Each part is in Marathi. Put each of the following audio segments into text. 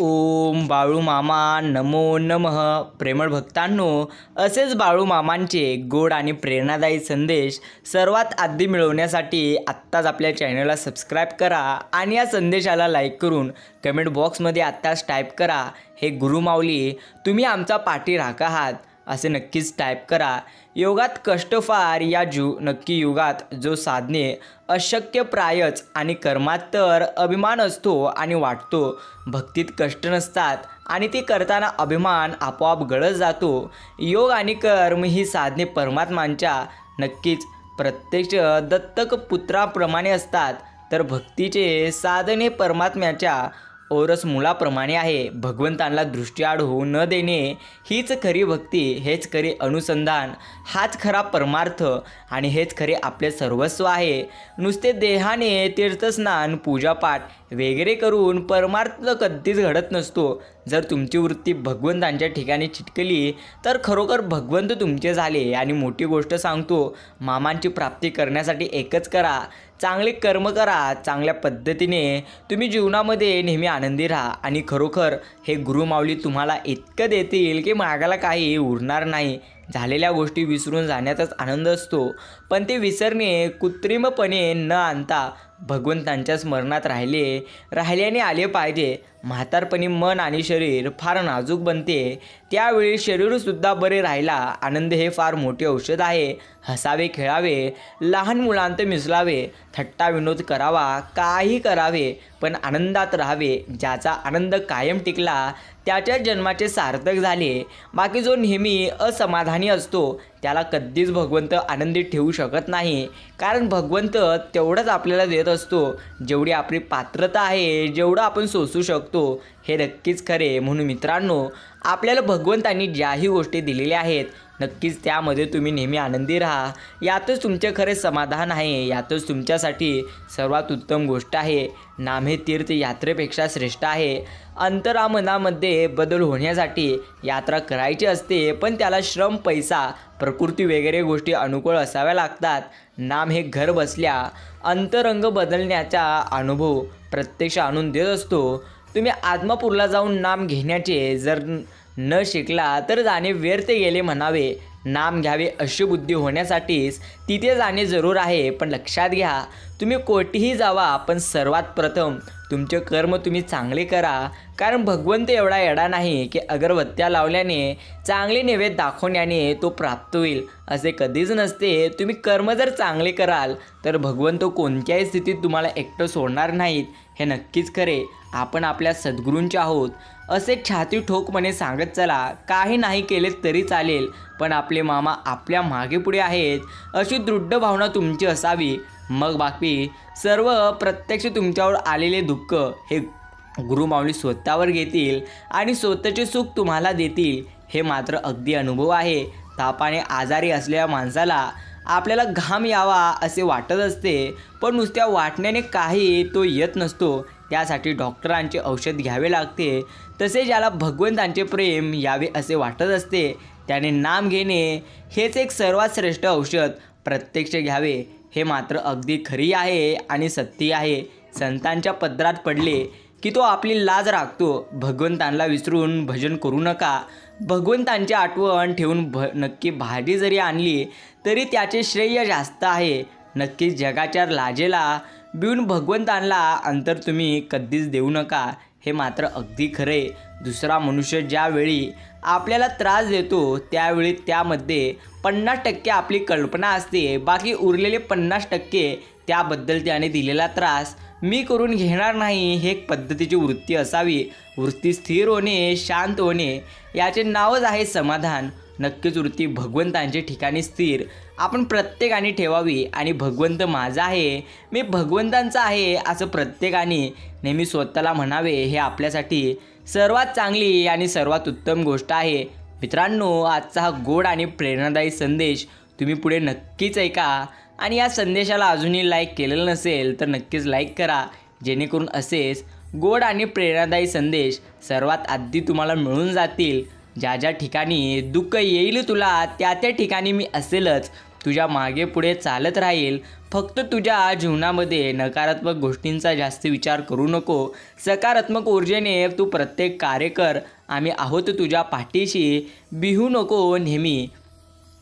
ओम बाळू मामा नमो नमः. प्रेमळ भक्तांनो असेच बाळू मामांचे गोड आणि प्रेरणादायी संदेश सर्वात आधी मिळवण्यासाठी आत्ताच आपल्या चॅनलला सबस्क्राईब करा आणि या संदेशाला लाईक करून कमेंट बॉक्समध्ये आत्ताच टाईप करा. हे गुरुमाऊली तुम्ही आमचा पाठी राखा आहात. असे नक्कीच टाईप करा. योगात कष्ट फार या जु नक्की युगात जो साधणे अशक्य प्रायच आणि कर्मात तर अभिमान असतो आणि वाटतो. भक्तीत कष्ट नसतात आणि ती करताना अभिमान आपोआप गळत जातो. योग आणि कर्म ही साधने परमात्मांच्या नक्कीच प्रत्यक्ष दत्तक पुत्राप्रमाणे असतात. तर भक्तीचे साधने परमात्म्याच्या ओरस मुलाप्रमाणे आहे. भगवंतांना दृष्टीआड होऊ न देणे हीच खरी भक्ती हेच खरे अनुसंधान हाच खरा परमार्थ आणि हेच खरे आपले सर्वस्व आहे. नुसते देहाने तीर्थस्नान पूजापाठ वगैरे करून परमार्थ कधीच घडत नसतो. जर तुमची वृत्ती भगवंतांच्या ठिकाणी चिटकली तर खरोखर भगवंत तुमचे झाले आणि मोठी गोष्ट सांगतो मामांची प्राप्ती करण्यासाठी एकच करा. चांगले कर्म करा चांगल्या पद्धतीने. तुम्ही जीवनामध्ये नेहमी आनंदी राहा आणि खरोखर हे गुरुमाऊली तुम्हाला इतकं देतील की मागाला काही उरणार नाही. झालेल्या गोष्टी विसरून जाण्याचाच आनंद असतो. पण ते विसरणे कृत्रिमपणे न आणता भगवंतांच्या स्मरणात राहिले. राहिल्याने आले पाहिजे. म्हातारपणी मन आणि शरीर फार नाजूक बनते. त्यावेळी शरीरसुद्धा बरे राहायला आनंद हे फार मोठे औषध आहे. हसावे खेळावे लहान मुलांत मिसलावे थट्टा विनोद करावा काही करावे पण आनंदात राहावे. ज्याचा आनंद कायम टिकला त्याच्या जन्माचे सार्थक झाले. बाकी जो नेहमी असमाधानी असतो त्याला कधीच भगवंत आनंदी ठेवू शकत नाही. कारण भगवंत तेवढंच आपल्याला देत असतो. जेवढी आपली पात्रता आहे जेवढं आपण सोसू शकतो हे नक्कीच खरे. म्हणून मित्रांनो आपल्याला भगवंतांनी ज्याही गोष्टी दिलेल्या आहेत नक्कीच त्यामध्ये तुम्ही नेहमी आनंदी राहा. यातच तुमचे खरे समाधान आहे. यातच तुमच्यासाठी सर्वात उत्तम गोष्ट आहे. नाम हे तीर्थ यात्रेपेक्षा श्रेष्ठ आहे. अंतरामनामध्ये बदल होण्यासाठी यात्रा करायची असते पण त्याला श्रम पैसा प्र प्रकृती वगैरे गोष्टी अनुकूल असाव्या लागतात. नाम हे घर बसल्या अंतरंग बदलण्याचा अनुभव प्रत्यक्ष आणून देत असतो. तुम्ही आत्मापूरला जाऊन नाम घेण्याचे जर न शिकला तर जाणे व्यर्थ गेले म्हणावे. नाम घ्यावे अशी बुद्धी होण्यासाठीच तिथे जाणे जरूर आहे पण लक्षात घ्या तुम्ही कोठेही जावा पण सर्वात प्रथम तुमचे कर्म तुम्ही चांगले करा. कारण भगवंत एवढा येडा नाही की अगरबत्त्या लावल्याने चांगले नैवेद्य दाखवण्याने तो प्राप्त होईल. असे कधीच नसते तुम्ही कर्म जर चांगले कराल तर भगवंत कोणत्याही स्थितीत तुम्हाला एकटं सोडणार नाहीत. हे नक्कीच खरे. आपण आपल्या सद्गुरूंचे आहोत. असे छाती ठोकपणे सांगत चला काही नाही केले तरी चालेल पण आपले मामा आपल्या मागे पुढे आहेत अशी दृढ भावना तुमची असावी. मग बाकी सर्व प्रत्यक्ष तुमच्यावर आलेले दुःख हे गुरुमाऊली स्वतःवर घेतील आणि स्वतःचे सुख तुम्हाला देतील हे मात्र अगदी अनुभव आहे. तापाने आजारी असलेल्या माणसाला आपल्याला घाम यावा असे वाटत असते पण नुसत्या वाटण्याने काही तो येत नसतो. त्यासाठी डॉक्टरांचे औषध घ्यावे लागते. तसे ज्याला भगवंतांचे प्रेम यावे असे वाटत असते. त्याने नाम घेणे हेच एक सर्वात श्रेष्ठ औषध. प्रत्यक्ष घ्यावे हे मात्र अगदी खरी आहे आणि सत्य आहे. संतांच्या पदरात पडले की तो आपली लाज राखतो. भगवंतांना विसरून भजन करू नका. भगवंतांची आठवण ठेवून भ नक्की भाजी जरी आणली तरी त्याचे श्रेय जास्त आहे. नक्कीच जगाच्या लाजेला बिऊन भगवंतांना अंतर तुम्ही कधीच देऊ नका. हे मात्र अगदी खरे. दुसरा मनुष्य ज्यावेळी आपल्याला त्रास देतो त्यावेळी त्यामध्ये पन्नास टक्के आपली कल्पना असते. बाकी उरलेले पन्नास टक्के त्याबद्दल त्याने दिलेला त्रास मी करून घेणार नाही हे एक पद्धतीची वृत्ती असावी. वृत्ती स्थिर होणे शांत होणे याचे नावच आहे समाधान. नक्कीच वृत्ती भगवंतांचे ठिकाणी स्थिर. आपण प्रत्येकाने ठेवावी आणि भगवंत माझा आहे मी भगवंतांचा आहे असं प्रत्येकाने नेहमी स्वतःला म्हणावे हे आपल्यासाठी सर्वात चांगली आणि सर्वात उत्तम गोष्ट आहे. मित्रांनो आजचा हा गोड आणि प्रेरणादायी संदेश तुम्ही पुढे नक्कीच ऐका आणि या संदेशाला अजूनही लाईक केलेलं नसेल तर नक्कीच लाईक करा. जेणेकरून असेच गोड आणि प्रेरणादायी संदेश सर्वात आधी तुम्हाला मिळून जातील. ज्या ज्या ठिकाणी दुःख येईल तुला त्या त्या ठिकाणी मी असेलच. तुझ्या मागे पुढे चालत राहील. फक्त तुझ्या जीवनामध्ये नकारात्मक गोष्टींचा जास्त विचार करू नको. सकारात्मक ऊर्जेने तू प्रत्येक कार्य कर. आम्ही आहोत तुझ्या पाठीशी. बिहू नको नेहमी.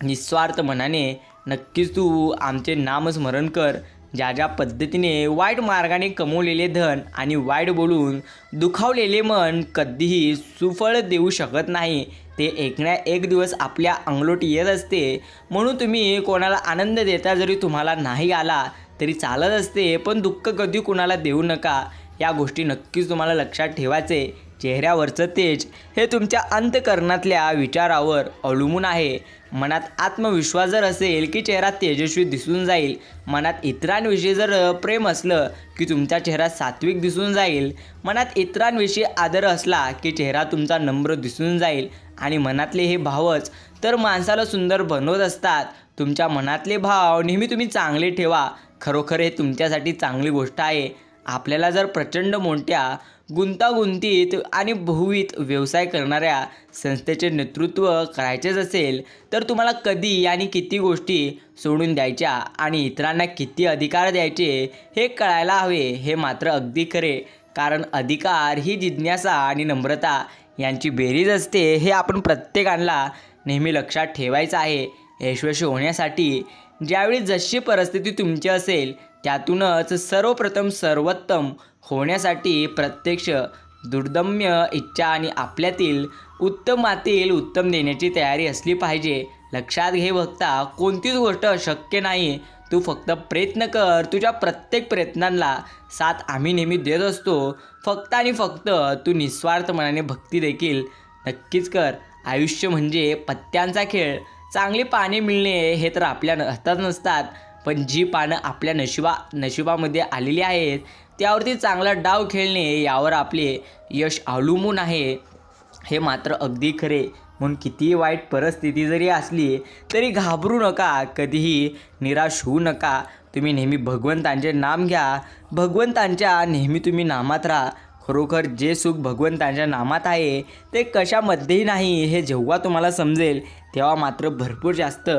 निस्वार्थ मनाने. नक्कीच तू आमचे नामस्मरण कर. ज्या ज्या पद्धतीने वाईट मार्गाने कमवलेले धन आणि वाईट बोलून दुखावलेले मन कधीही सुफळ देऊ शकत नाही. ते एक ना एक दिवस आपल्या अंगलोट येत असते. म्हणून तुम्ही कोणाला आनंद देता जरी तुम्हाला नाही आला तरी चालत असते पण दुःख कधी कुणाला देऊ नका. या गोष्टी नक्कीच तुम्हाला लक्षात ठेवायचे. चेहऱ्यावरचं तेज हे तुमच्या अंतकरणातल्या विचारावर अवलंबून आहे. मनात आत्मविश्वास जर असेल की चेहरा तेजस्वी दिसून जाईल मनात इतरांविषयी जर प्रेम असलं की तुमचा चेहरा सात्विक दिसून जाईल मनात इतरांविषयी आदर असला की चेहरा तुमचा नम्र दिसून जाईल आणि मनातले हे भावच तर माणसाला सुंदर बनवत असतात. तुमच्या मनातले भाव नेहमी तुम्ही चांगले ठेवा. खरोखर हे तुमच्यासाठी चांगली गोष्ट आहे. आपल्याला जर प्रचंड मोठ्या गुंतागुंतीत आणि बहुविध व्यवसाय करणाऱ्या संस्थेचे नेतृत्व करायचेच असेल तर तुम्हाला कधी आणि किती गोष्टी सोडून द्यायच्या आणि इतरांना किती अधिकार द्यायचे हे कळायला हवे हे मात्र अगदी खरे. कारण अधिकार ही जिज्ञासा आणि नम्रता यांची बेरीज असते हे आपण प्रत्येकाला नेहमी लक्षात ठेवायचं आहे. यशस्वी होण्यासाठी ज्यावेळी जशी परिस्थिती तुमची असेल त्यातूनच सर्वप्रथम सर्वोत्तम होण्यासाठी प्रत्यक्ष दुर्दम्य इच्छा आणि आपल्यातील उत्तमातील उत्तम देण्याची तयारी असली पाहिजे. लक्षात घे बघता कोणतीच गोष्ट शक्य नाही. तू फक्त प्रयत्न कर. तुझ्या प्रत्येक प्रयत्नांना साथ आम्ही नेहमी देत असतो. फक्त आणि फक्त तू निस्वार्थ मनाने भक्ती देखील नक्कीच कर. आयुष्य म्हणजे पत्त्यांचा खेळ. चांगली पाने मिळणे हे तर आपल्या हातात नसतात. पण जी पानं आपल्या नशिबा नशिबामध्ये आलेली आहेत त्यावरती चांगला डाव खेळणे यावर आपले यश अवलंबून आहे. हे मात्र अगदी खरे. म्हणून कितीही वाईट परिस्थिती जरी असली तरी घाबरू नका. कधीही निराश होऊ नका. तुम्ही नेहमी भगवंतांचे नाम घ्या. भगवंतांच्या नेहमी तुम्ही नामात राहा. खरोखर जे सुख भगवंतांच्या नामात आहे ते कशामध्येही नाही हे जेव्हा तुम्हाला समजेल तेव्हा मात्र भरपूर जास्त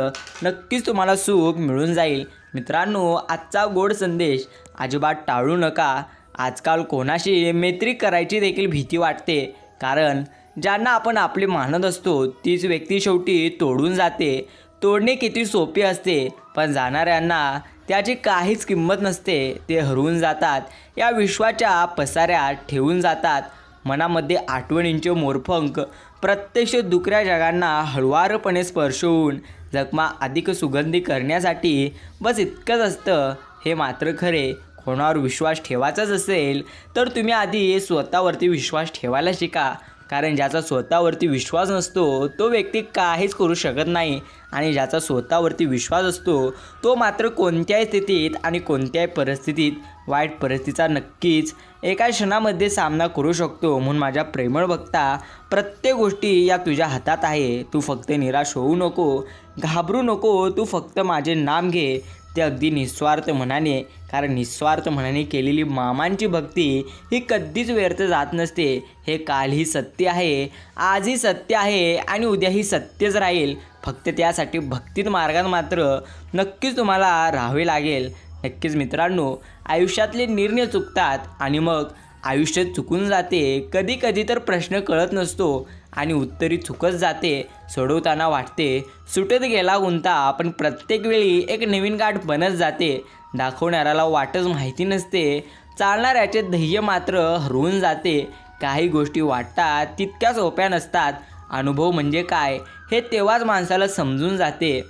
नक्कीच तुम्हाला सुख मिळून जाईल. मित्रांनो आजचा गोड संदेश अजिबात टाळू नका. आजकाल कोणाशी मैत्री करायची देखील भीती वाटते. कारण ज्यांना आपण आपले मानत असतो तीच व्यक्ती शेवटी तोडून जाते. तोडणे किती सोपे असते पण जाणाऱ्यांना त्याची काहीच किंमत नसते. ते हरवून जातात. या विश्वाच्या पसाऱ्यात ठेवून जातात. मनामध्ये आठवणींचे मोरफंक प्रत्यक्ष दुकऱ्या जगांना हळुवारपणे स्पर्श होऊन जखमा अधिक सुगंधी करण्यासाठी बस इतकंच असतं. हे मात्र खरे. कोणावर विश्वास ठेवायचाच असेल तर तुम्ही आधी स्वतःवरती विश्वास ठेवायला शिका. कारण ज्याचा स्वतःवरती विश्वास नसतो तो व्यक्ती काहीच करू शकत नाही. आणि ज्याचा स्वतःवरती विश्वास असतो तो मात्र कोणत्याही स्थितीत आणि कोणत्याही परिस्थितीत वाईट परिस्थितीचा नक्कीच एका क्षणामध्ये सामना करू शकतो. म्हणून माझ्या प्रेमळ भक्ता प्रत्येक गोष्टी या तुझ्या हातात आहे. तू फक्त निराश होऊ नको घाबरू नको. तू फक्त माझे नाम घे. ते अगदी निस्वार्थ मनाने कारण निस्वार्थ मनाने केलेली मामांची भक्ती ही कधीच व्यर्थ जात नसते. हे कालही सत्य आहे आजही सत्य आहे आणि उद्याही सत्यच राहील. फक्त त्यासाठी भक्तीत मार्गात मात्र नक्कीच तुम्हाला राहावे लागेल. नक्कीच मित्रांनो आयुष्यातले निर्णय चुकतात आणि मग आयुष्य चुकून जाते. कधी कधी तर प्रश्न कळत नसतो. आणि उत्तरी चुकत जाते सोडवताना वाटते. सुटत गेला गुंता पण प्रत्येक वेळी एक नवीन गाठ बनत जाते. दाखवणाऱ्याला वाटच माहिती नसते. चालणाऱ्याचे ध्येय मात्र हरवून जाते. काही गोष्टी वाटतात तितक्या सोप्या नसतात. अनुभव म्हणजे काय हे तेव्हाच माणसाला समजून जाते.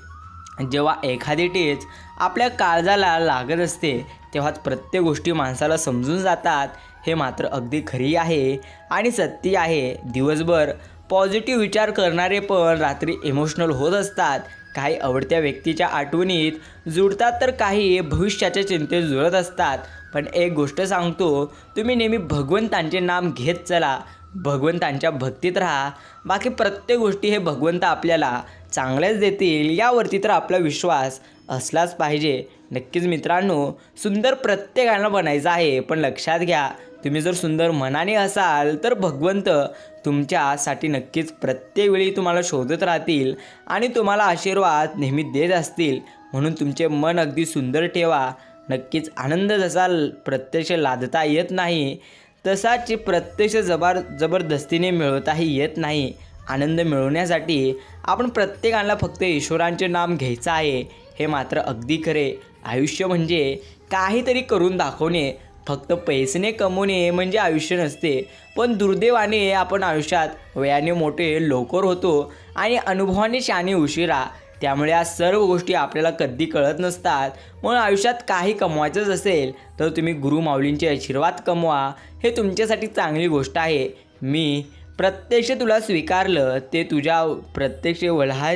जेव्हा एखादी टेच आपल्या काळजाला लागत असते तेव्हाच प्रत्येक गोष्टी माणसाला समजून जातात. हे मात्र अगदी खरी आहे आणि सत्य आहे. दिवसभर पॉझिटिव्ह विचार करणारे पण रात्री इमोशनल होत असतात. काही आवडत्या व्यक्तीच्या आठवणीत जुळतात तर काही भविष्याच्या चिंतेत जुळत असतात. पण एक गोष्ट सांगतो तुम्ही नेहमी भगवंतांचे नाम घेत चला. भगवंतांच्या भक्तीत राहा. बाकी प्रत्येक गोष्टी हे भगवंत आपल्याला चांगल्याच देतील यावरती तर आपला विश्वास असलाच पाहिजे. नक्कीच मित्रांनो सुंदर प्रत्येकाला बनायचं आहे पण लक्षात घ्या तुम्ही जर सुंदर मनाने असाल तर भगवंत तुमच्यासाठी नक्कीच प्रत्येक वेळी तुम्हाला शोधत राहतील आणि तुम्हाला आशीर्वाद नेहमी देत असतील. म्हणून तुमचे मन अगदी सुंदर ठेवा. नक्कीच आनंद जसा प्रत्यक्ष लादता येत नाही तसाच प्रत्यक्ष जबर जबरदस्तीने मिळवताही येत नाही. आनंद मिळवण्यासाठी आपण प्रत्येकाला फक्त ईश्वरांचे नाम घ्यायचं आहे. हे मात्र अगदी खरे. आयुष्य म्हणजे काहीतरी करून दाखवणे. फक्त पैसेने कमवणे म्हणजे आयुष्य नसते पण दुर्दैवाने आपण आयुष्यात वयाने मोठे लवकर होतो आणि अनुभवाने शाने उशिरा. त्यामुळे या सर्व गोष्टी आपल्याला कधी कळत नसतात. म्हणून आयुष्यात काही कमवायचंच असेल तर तुम्ही गुरु माऊलींचे आशीर्वाद कमवा. हे तुमच्यासाठी चांगली गोष्ट आहे. मी प्रत्यक्ष तुला स्वीकारलं ते तुझ्या प्रत्यक्ष वल्हा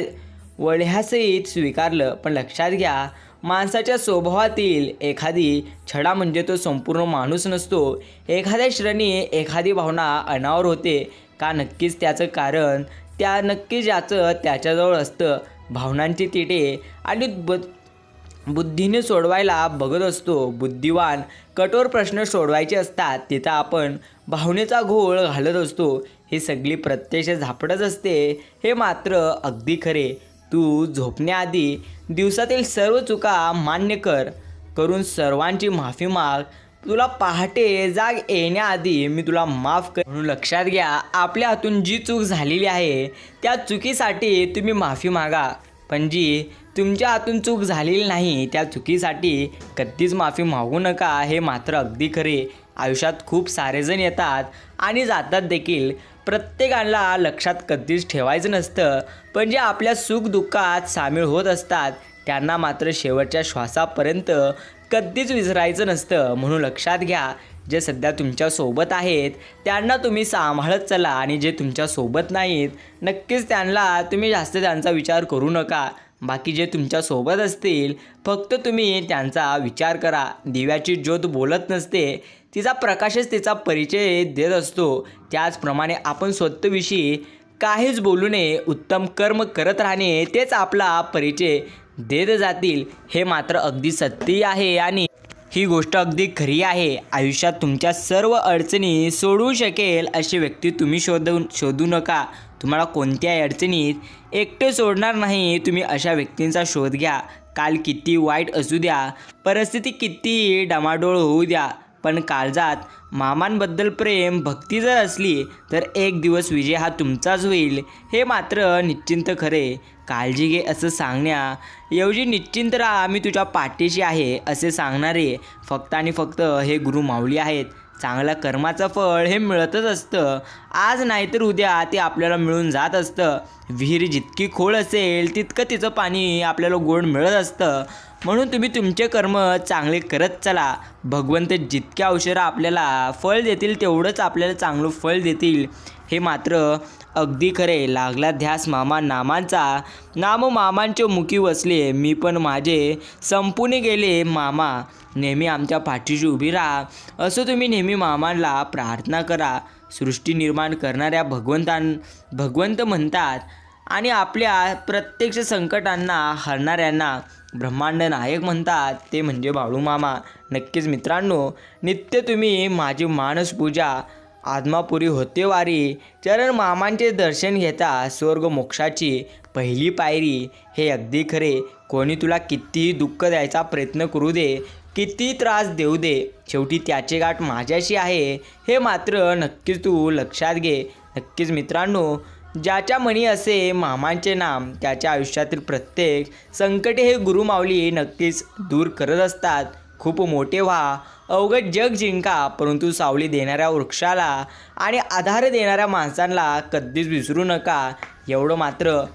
वढ्यासहित स्वीकारलं. पण लक्षात घ्या माणसाच्या स्वभावातील एखादी छडा म्हणजे तो संपूर्ण माणूस नसतो. एखाद्या श्रेणी एखादी भावना अनावर होते का नक्कीच त्याचं कारण त्या नक्की ज्याचं त्याच्याजवळ असतं. भावनांची तिटे आणि ब बुद्धीने सोडवायला बघत असतो. बुद्धिवान कठोर प्रश्न सोडवायचे असतात. तिथं आपण भावनेचा घोळ घालत असतो. ही सगळी प्रत्यक्ष झापडच असते. हे मात्र अगदी खरे. तू झोपण्याआधी दिवसातील सर्व चुका मान्य कर. करून सर्वांची माफी माग. तुला पहाटे जाग येण्याआधी मी तुला माफ कर. म्हणून लक्षात घ्या आपल्या हातून जी चूक झालेली आहे त्या चुकीसाठी तुम्ही माफी मागा. पण जी तुमच्या हातून चूक झालेली नाही त्या चुकीसाठी कधीच माफी मागू नका हे मात्र अगदी खरे. आयुष्यात खूप सारेजण येतात आणि जातात देखील. प्रत्येकाला लक्षात कधीच ठेवायचं नसतं. पण जे आपल्या सुखदुःखात सामील होत असतात त्यांना मात्र शेवटच्या श्वासापर्यंत कधीच विसरायचं नसतं. म्हणून लक्षात घ्या जे सध्या तुमच्यासोबत आहेत त्यांना तुम्ही सांभाळत चला आणि जे तुमच्यासोबत नाहीत नक्कीच त्यांना तुम्ही जास्त त्यांचा विचार करू नका. बाकी जे तुमच्यासोबत असतील फक्त तुम्ही त्यांचा विचार करा. दिव्याची ज्योत बोलत नसते तिचा प्रकाशच तिचा परिचय देत असतो. त्याचप्रमाणे आपण स्वतःविषयी काहीच बोलू नये उत्तम कर्म करत राहणे तेच आपला परिचय देत जातील. हे मात्र अगदी सत्य आहे आणि ही गोष्ट अगदी खरी आहे. आयुष्यात तुमच्या सर्व अडचणी सोडवू शकेल अशी व्यक्ती तुम्ही शोधून शोधू नका. तुम्हाला कोणत्याही अडचणीत एकटे सोडणार नाही. तुम्ही अशा व्यक्तींचा शोध घ्या. काल किती वाईट असू द्या. परिस्थिती किती डामाडोळ होऊ द्या. पण काळजात मामांबद्दल प्रेम भक्ती जर असली तर एक दिवस विजय हा तुमचाच होईल. हे मात्र निश्चिंत खरे. काळजी घे असं सांगण्या. ऐवजी निश्चिंत राहा मी तुझ्या पाठीशी आहे असे सांगणारे फक्त आणि फक्त हे गुरु माऊली आहेत. चांगल्या कर्माचं फळ हे मिळतच असतं. आज नाहीतर उद्या ते आपल्याला मिळून जात असतं. विहीर जितकी खोल असेल तितकं तिचं पाणी आपल्याला गोड मिळत असतं. म्हणून तुम्ही तुमचे कर्म चांगले करत चला. भगवंत जितक्या औषधं आपल्याला फळ देतील तेवढंच आपल्याला चांगलं फळ देतील. हे मात्र अगदी खरे लागला ध्यास मामा नामांचा. नाम मामांचे मुखी वसले मी पण माझे संपून गेले मामा. नेहमी आमच्या पाठीशी उभी राहा. असं तुम्ही नेहमी मामांना प्रार्थना करा. सृष्टी निर्माण करणाऱ्या भगवंतां भगवंत म्हणतात आणि आपल्या प्रत्यक्ष संकटांना हरणाऱ्यांना ब्रह्मांड नायक म्हणतात ते म्हणजे बाळू मामा नक्कीच मित्रांनो नित्य तुम्ही माझी मानसपूजा आदमापुरी आत्मापुरी होते वारी. चरण मामांचे दर्शन घेता स्वर्ग मोक्षाची पहिली पायरी. हे अगदी खरे. कोणी तुला कितीही दुःख द्यायचा प्रयत्न करू दे किती त्रास देऊ दे शेवटी त्याचे गाठ माझ्याशी आहे. हे मात्र नक्कीच तू लक्षात घे. नक्कीच मित्रांनो ज्याच्या म्हणी असे मामांचे नाम त्याच्या आयुष्यातील प्रत्येक संकटे हे गुरुमाऊली नक्कीच दूर करत असतात. खूप मोठे व्हा. अवघड जग जिंका परंतु सावली देणाऱ्या वृक्षाला आणि आधार देणाऱ्या माणसांना कधीच विसरू नका. एवढं मात्र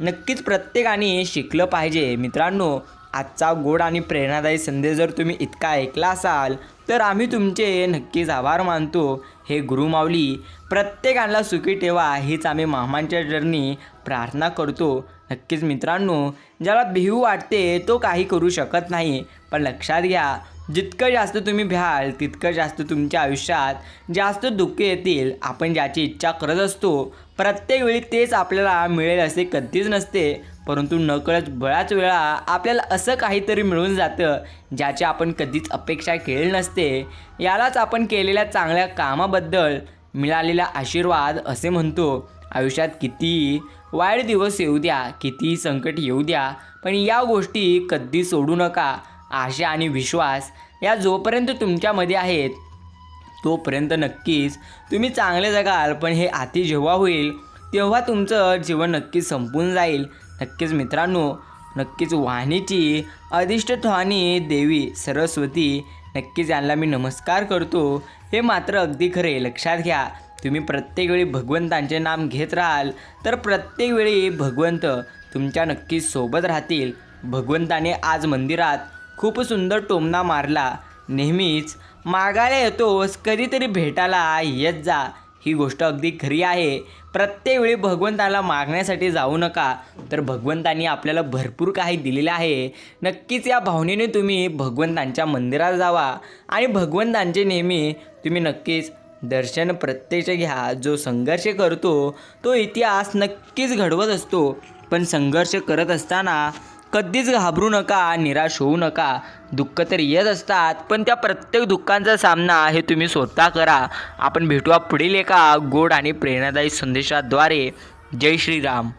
नक्कीच प्रत्येकाने शिकलं पाहिजे. मित्रांनो आजचा गोड आणि प्रेरणादायी संदेश जर तुम्ही इतका ऐकला असाल तर आम्ही तुमचे नक्कीच आभार मानतो. हे गुरुमावली प्रत्येकाला सुखी ठेवा. हीच आम्ही मामांच्या जर्नी प्रार्थना करतो. नक्कीच मित्रांनो ज्याला भिऊ वाटते तो काही करू शकत नाही. पण लक्षात घ्या जितकं जास्त तुम्ही भ्याल तितकं जास्त तुमच्या आयुष्यात जास्त दुःख येतील. आपण ज्याची इच्छा करत असतो प्रत्येक वेळी तेच आपल्याला मिळेल असे कधीच नसते. परंतु नकळत बऱ्याच वेळा आपल्याला असं काहीतरी मिळून जातं ज्याची आपण कधीच अपेक्षा केली नसते. यालाच आपण केलेल्या चांगल्या कामाबद्दल मिळालेला आशीर्वाद असे म्हणतो. आयुष्यात किती वाईट दिवस येऊ द्या कितीही संकट येऊ द्या पण या गोष्टी कधी सोडू नका. आशा आणि विश्वास या जोपर्यंत तुमच्यामध्ये आहेत तोपर्यंत नक्कीच तुम्ही चांगले जगाल पण हे आती जेव्हा होईल तेव्हा तुमचं जीवन नक्कीच संपून जाईल. नक्कीच मित्रांनो नक्कीच वाहनीची अदिष्ट देवी सरस्वती नक्कीच यांना मी नमस्कार करतो. हे मात्र अगदी खरे लक्षात घ्या. तुम्ही प्रत्येक वेळी भगवंतांचे नाम घेत राहाल तर प्रत्येक वेळी भगवंत तुमच्या नक्कीच सोबत राहतील. भगवंताने आज मंदिरात खूप सुंदर टोमणा मारला. नेहमीच मागायला येतोस कधीतरी भेटायला येत जा. ही गोष्ट अगदी खरी आहे. प्रत्येक वेळी भगवंताला मागण्यासाठी जाऊ नका. तर भगवंतांनी आपल्याला भरपूर काही दिलेलं आहे. नक्कीच या भावनेने तुम्ही भगवंतांच्या मंदिरात जावा. आणि भगवंतांचे नेहमी तुम्ही नक्कीच दर्शन प्रत्यक्ष घ्या. जो संघर्ष करतो तो इतिहास नक्कीच घडवत असतो. पण संघर्ष करत असताना कधीच घाबरू नका निराश होऊ नका. दुःख तर येत असतात पण त्या प्रत्येक दुःखांचा सामना हे तुम्ही स्वतः करा. आपण भेटूया पुढील एका गोड आणि प्रेरणादायी संदेशाद्वारे. जय श्रीराम.